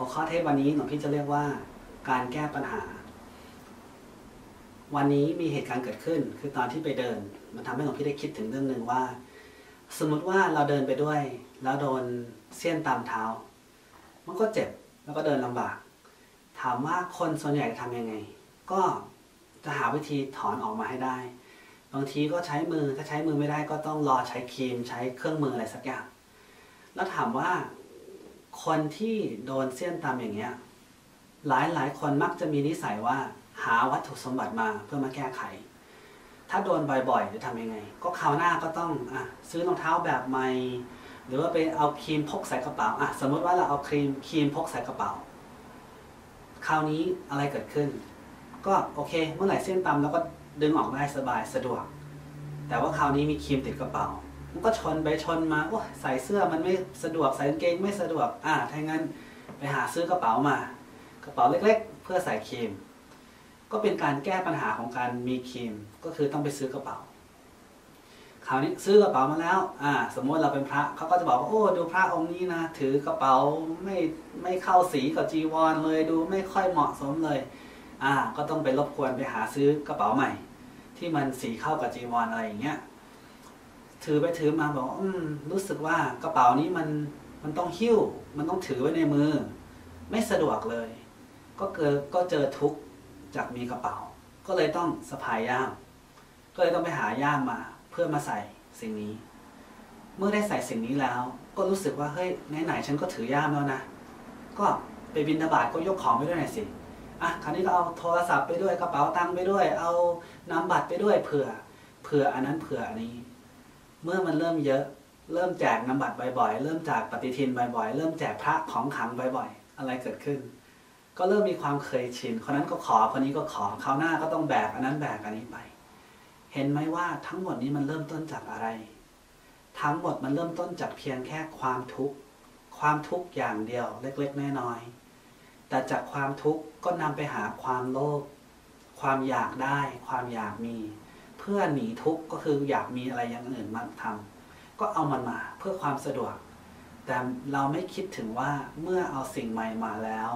หัวข้อเทศวันนี้หลวงพี่จะเรียกว่าการแก้ปัญหา วันนี้มีเหตุการณ์เกิดขึ้น คือตอนที่ไปเดิน มันทำให้หลวงพี่ได้คิดถึงเรื่องหนึ่งว่า สมมติว่าเราเดินไปด้วย แล้วโดนเสี้ยนตามเท้า มันก็เจ็บแล้วก็เดินลำบาก ถามว่าคนส่วนใหญ่จะทำยังไง ก็จะหาวิธีถอนออกมาให้ได้ บางทีก็ใช้มือถ้าใช้มือไม่ได้ก็ต้องรอใช้ครีม ใช้เครื่องมืออะไรสักอย่าง แล้วถามว่า คนที่โดนเสี้ยนตามอย่างเงี้ยหลายหลายคนมักจะมีนิสัยว่าหาวัตถุสมบัติมาเพื่อมาแก้ไข ถ้าโดนบ่อยๆจะทำยังไง ก็คราวหน้าก็ต้องอะซื้อรองเท้าแบบใหม่ หรือว่าไปเอาครีมพกใส่กระเป๋าอะสมมติว่าเราเอาครีมครีมพกใส่กระเป๋า คราวนี้อะไรเกิดขึ้น ก็โอเค เมื่อไหร่เส้นตำแล้วก็ดึงออกได้สบายสะดวก แต่ว่าคราวนี้มีครีมติดกระเป๋า มันก็ชนไปชนมาโอ้ใส่เสื้อมันไม่สะดวกใส่กางเกงไม่สะดวกอ่าถ้างั้นไปหาซื้อกระเป๋ามากระเป๋าเล็กๆ เพื่อใส่ครีม ก็เป็นการแก้ปัญหาของการมีครีมก็คือต้องไปซื้อกระเป๋าคราวนี้ซื้อกระเป๋ามาแล้วอ่าสมมติเราเป็นพระเขาก็จะบอกว่าโอ้ดูพระองค์นี้นะถือกระเป๋าไม่ไม่เข้าสีกับจีวรเลยดูไม่ค่อยเหมาะสมเลยอ่าก็ต้องไปรบกวนไปหาซื้อกระเป๋าใหม่ ที่มันสีเข้ากับจีวรอะไรอย่างเงี้ย ถือไปถือมาบอกอืมรู้สึกว่ากระเป๋านี้มันมันต้องหิ้ว มันต้องถือไว้ในมือ ไม่สะดวกเลย ก็เกิดก็เจอทุกข์จากมีกระเป๋า ก็เลยต้องสะพายย่าม ก็เลยต้องไปหาย่ามมาเพื่อมาใส่สิ่งนี้ เมื่อได้ใส่สิ่งนี้แล้ว ก็รู้สึกว่าเฮ้ยไหนๆฉันก็ถือย่ามแล้วนะก็ไปบินทบาทก็ยกของไปด้วยหน่อยสิอะคราวนี้ก็เอาโทรศัพท์ไปด้วยกระเป๋าตังค์ไปด้วย เอานามบัตรไปด้วยเผื่อเผื่ออันนั้นเผื่ออันนี้ เมื่อมันเริ่มเยอะ เริ่มแจกนามบัตรบ่อยๆ เริ่มจากปฏิทินบ่อยๆ เริ่มแจกพระของขังบ่อยๆ อะไรเกิดขึ้น ก็เริ่มมีความเคยชิน คนนั้นก็ขอ คนนี้ก็ขอคราวหน้าก็ต้องแบกอันนั้นแบกอันนี้ไป เห็นไหมว่าทั้งหมดนี้มันเริ่มต้นจากอะไร ทั้งหมดมันเริ่มต้นจากเพียงแค่ความทุกข์ ความทุกข์อย่างเดียวเล็กๆ น้อยๆ แต่จากความทุกข์ก็นำไปหาความโลภ ความอยากได้ ความอยากมี พื่อหนีทุกข์ก็คืออยากมีอะไรอย่างอื่นมาทำก็เอามันมาเพื่อความสะดวก แต่เราไม่คิดถึงว่าเมื่อเอาสิ่งใหม่มาแล้ว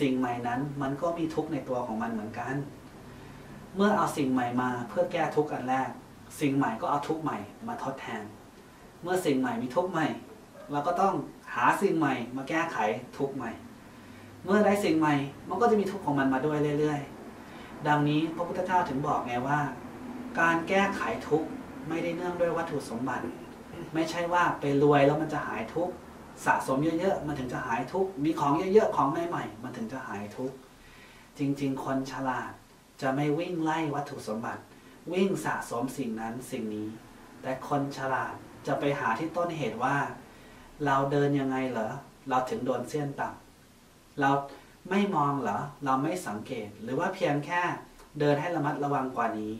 สิ่งใหม่นั้นมันก็มีทุกข์ในตัวของมันเหมือนกัน เมื่อเอาสิ่งใหม่มาเพื่อแก้ทุกข์อันแรก สิ่งใหม่ก็เอาทุกข์ใหม่มาทดแทน เมื่อสิ่งใหม่มีทุกข์ใหม่เราก็ต้องหาสิ่งใหม่มาแก้ไขทุกข์ใหม่ เมื่อได้สิ่งใหม่มันก็จะมีทุกข์ของมันมาด้วยเรื่อย ๆ ดังนี้พระพุทธเจ้าถึงบอกไงว่า การแก้ไขทุกข์ไม่ได้เนื่องด้วยวัตถุสมบัติ ไม่ใช่ว่าไปรวยแล้วมันจะหายทุกข์สะสมเยอะๆมันถึงจะหายทุกข์มีของเยอะๆของใหม่ๆมันถึงจะหายทุกข์จริง ๆ คนฉลาดจะไม่วิ่งไล่วัตถุสมบัติ วิ่งสะสมสิ่งนั้นสิ่งนี้ แต่คนฉลาดจะไปหาที่ต้นเหตุว่า เราเดินยังไงเหรอเราถึงโดนเส้นต่ำเราไม่มองเหรอเราไม่สังเกตหรือว่าเพียงแค่เดินให้ระมัดระวังกว่านี้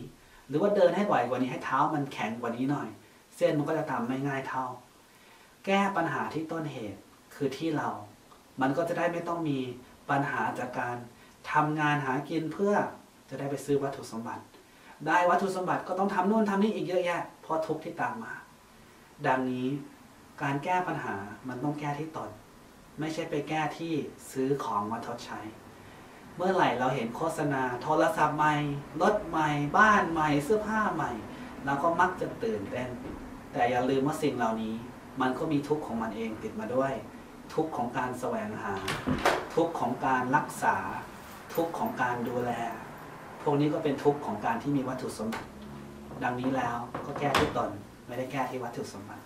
หรือว่าเดินให้บ่อยกว่านี้ให้เท้ามันแข็งกว่านี้หน่อย เส้นมันก็จะตามไม่ง่ายเท่า แก้ปัญหาที่ต้นเหตุคือที่เรา มันก็จะได้ไม่ต้องมีปัญหาจากการทำงานหากินเพื่อจะได้ไปซื้อวัตถุสมบัติ ได้วัตถุสมบัติก็ต้องทำนู่นทำนี่อีกเยอะแยะเพราะทุกที่ตามมา ดังนี้การแก้ปัญหามันต้องแก้ที่ตน ไม่ใช่ไปแก้ที่ซื้อของมาทดใช้ เมื่อไหร่เราเห็นโฆษณา โทรศัพท์ใหม่รถใหม่ บ้านใหม่ เสื้อผ้าใหม่เราก็มักจะตื่นเต้น แต่อย่าลืมว่าสิ่งเหล่านี้ มันก็มีทุกข์ของมันเองติดมาด้วย ทุกข์ของการแสวงหา ทุกข์ของการรักษา ทุกข์ของการดูแล พวกนี้ก็เป็นทุกข์ของการที่มีวัตถุสมบัติ ดังนี้แล้วก็แก้ที่ตนไม่ได้แก้ที่วัตถุสมบัติ